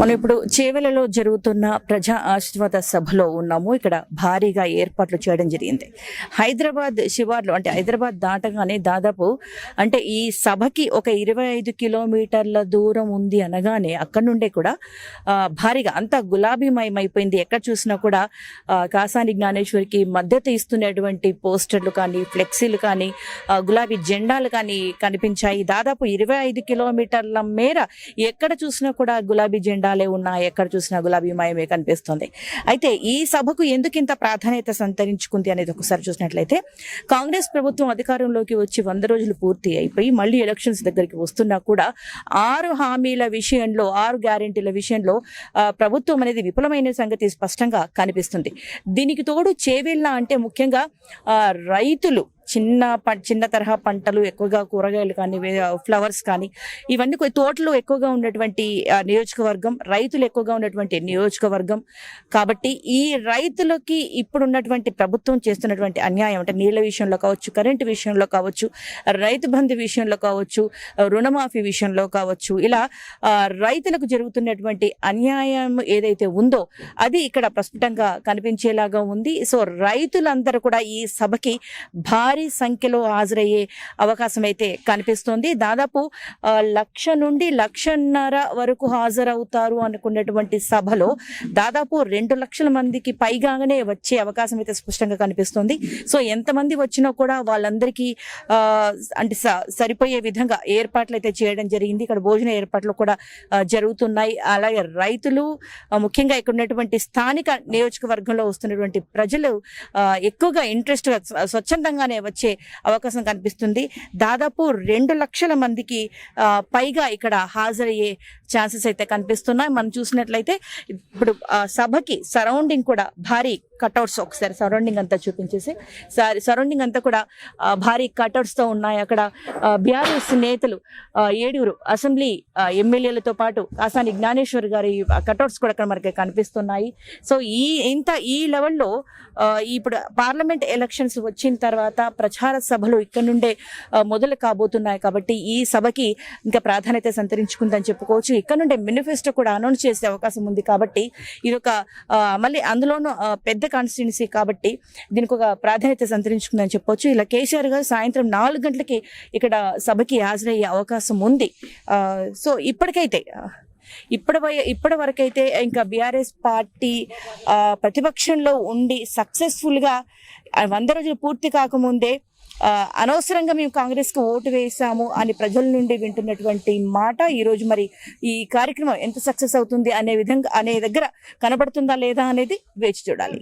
మనం ఇప్పుడు చేవెలలో జరుగుతున్న ప్రజా ఆశీర్వాద సభలో ఉన్నాము. ఇక్కడ భారీగా ఏర్పాట్లు చేయడం జరిగింది. హైదరాబాద్ శివార్లు అంటే హైదరాబాద్ దాటగానే దాదాపు అంటే ఈ సభకి ఒక ఇరవై ఐదు కిలోమీటర్ల దూరం ఉంది అనగానే అక్కడి నుండే కూడా భారీగా అంతా గులాబీమయం అయిపోయింది ఎక్కడ చూసినా కూడా కాసాని జ్ఞానేశ్వరికి మద్దతు ఇస్తున్నటువంటి పోస్టర్లు కానీ ఫ్లెక్సీలు కానీ గులాబీ జెండాలు కానీ కనిపించాయి. దాదాపు ఇరవై ఐదు కిలోమీటర్ల మేర ఎక్కడ చూసినా కూడా గులాబీ జెండా జెండాలే ఉన్నాయి ఎక్కడ చూసినా గులాబీమయమే కనిపిస్తుంది. అయితే ఈ సభకు ఎందుకు ఇంత ప్రాధాన్యత సంతరించుకుంది అనేది ఒకసారి చూసినట్లయితే కాంగ్రెస్ ప్రభుత్వం అధికారంలోకి వచ్చి వంద రోజులు పూర్తి అయిపోయి మళ్ళీ ఎలక్షన్స్ దగ్గరికి వస్తున్నా కూడా ఆరు హామీల విషయంలో ఆరు గ్యారెంటీల విషయంలో ప్రభుత్వం అనేది విఫలమైన సంగతి స్పష్టంగా కనిపిస్తుంది. దీనికి తోడు చేవేళ్ళ అంటే ముఖ్యంగా రైతులు చిన్న ప- చిన్న తరహా పంటలు ఎక్కువగా కూరగాయలు కానీ ఫ్లవర్స్ కానీ ఇవన్నీ కొ- తోటలు ఎక్కువగా ఉన్నటువంటి నియోజకవర్గం రైతులు ఎక్కువగా ఉన్నటువంటి నియోజకవర్గం. కాబట్టి ఈ రైతులకి ఇప్పుడున్నటువంటి ప్రభుత్వం చేస్తున్నటువంటి అన్యాయం అంటే నీళ్ళ విషయంలో కావచ్చు కరెంటు విషయంలో కావచ్చు రైతు బంధు విషయంలో కావచ్చు రుణమాఫీ విషయంలో కావచ్చు ఇలా రైతులకు జరుగుతున్నటువంటి అన్యాయం ఏదైతే ఉందో అది ఇక్కడ ప్రస్ఫుటంగా కనిపించేలాగా ఉంది. సో రైతులందరూ కూడా ఈ సభకి భారీ సంఖ్యలో హాజరయ్యే అవకాశం అయితే కనిపిస్తోంది. దాదాపు లక్ష నుండి లక్షన్నర వరకు హాజరవుతారు అనుకున్నటువంటి సభలో దాదాపు రెండు లక్షల మందికి పైగానే వచ్చే అవకాశం అయితే స్పష్టంగా కనిపిస్తుంది. సో ఎంతమంది వచ్చినా కూడా వాళ్ళందరికీ ఆ, అంటే స- సరిపోయే విధంగా ఏర్పాట్లు అయితే చేయడం జరిగింది. ఇక్కడ భోజన ఏర్పాట్లు కూడా జరుగుతున్నాయి. అలాగే రైతులు ముఖ్యంగా ఇక్కడ ఉన్నటువంటి స్థానిక నియోజకవర్గంలో వస్తున్నటువంటి ప్రజలు ఎక్కువగా ఇంట్రెస్ట్ స్వచ్ఛందంగానే వచ్చే అవకాశం కనిపిస్తుంది. దాదాపు రెండు లక్షల మందికి పైగా ఇక్కడ హాజరయ్యే ఛాన్సెస్ అయితే కనిపిస్తున్నాయి. మనం చూసినట్లయితే ఇప్పుడు సభకి సరౌండింగ్ కూడా భారీ కట్అవుట్స్ ఒకసారి సరౌండింగ్ అంతా చూపించేసి. సరౌండింగ్ అంతా కూడా భారీ కట్అవుట్స్తో ఉన్నాయి అక్కడ. బీఆర్ఎస్ నేతలు ఏడుగురు అసెంబ్లీ ఎమ్మెల్యేలతో పాటు కాసాని జ్ఞానేశ్వర్ గారి కట్అవుట్స్ కూడా అక్కడ మనకి కనిపిస్తున్నాయి. సో ఈ ఇంత ఈ లెవెల్లో ఇప్పుడు పార్లమెంట్ ఎలక్షన్స్ వచ్చిన తర్వాత ప్రచార సభలు ఇక్కడ నుండే మొదలు కాబోతున్నాయి కాబట్టి ఈ సభకి ఇంకా ప్రాధాన్యత సంతరించుకుందని చెప్పుకోవచ్చు. ఇక్కడ నుండే మేనిఫెస్టో కూడా అనౌన్స్ చేసే అవకాశం ఉంది కాబట్టి ఇది ఒక మళ్ళీ అందులోనూ పెద్ద పెద్ద కాన్స్టిట్యున్సీ కాబట్టి దీనికి ఒక ప్రాధాన్యత సంతరించుకుందని చెప్పొచ్చు. ఇలా కేసీఆర్ గారు సాయంత్రం నాలుగు గంటలకి ఇక్కడ సభకి హాజరయ్యే అవకాశం ఉంది. సో ఇప్పటికైతే ఇప్పటి ఇప్పటి వరకైతే ఇంకా బీఆర్ఎస్ పార్టీ ప్రతిపక్షంలో ఉండి సక్సెస్ఫుల్గా వంద రోజులు పూర్తి కాకముందే అనవసరంగా మేము కాంగ్రెస్కి ఓటు వేసాము అని ప్రజల నుండి వింటున్నటువంటి మాట ఈరోజు మరి ఈ కార్యక్రమం ఎంత సక్సెస్ అవుతుంది అనే విధంగా అనే దగ్గర కనబడుతుందా లేదా అనేది వేచి చూడాలి.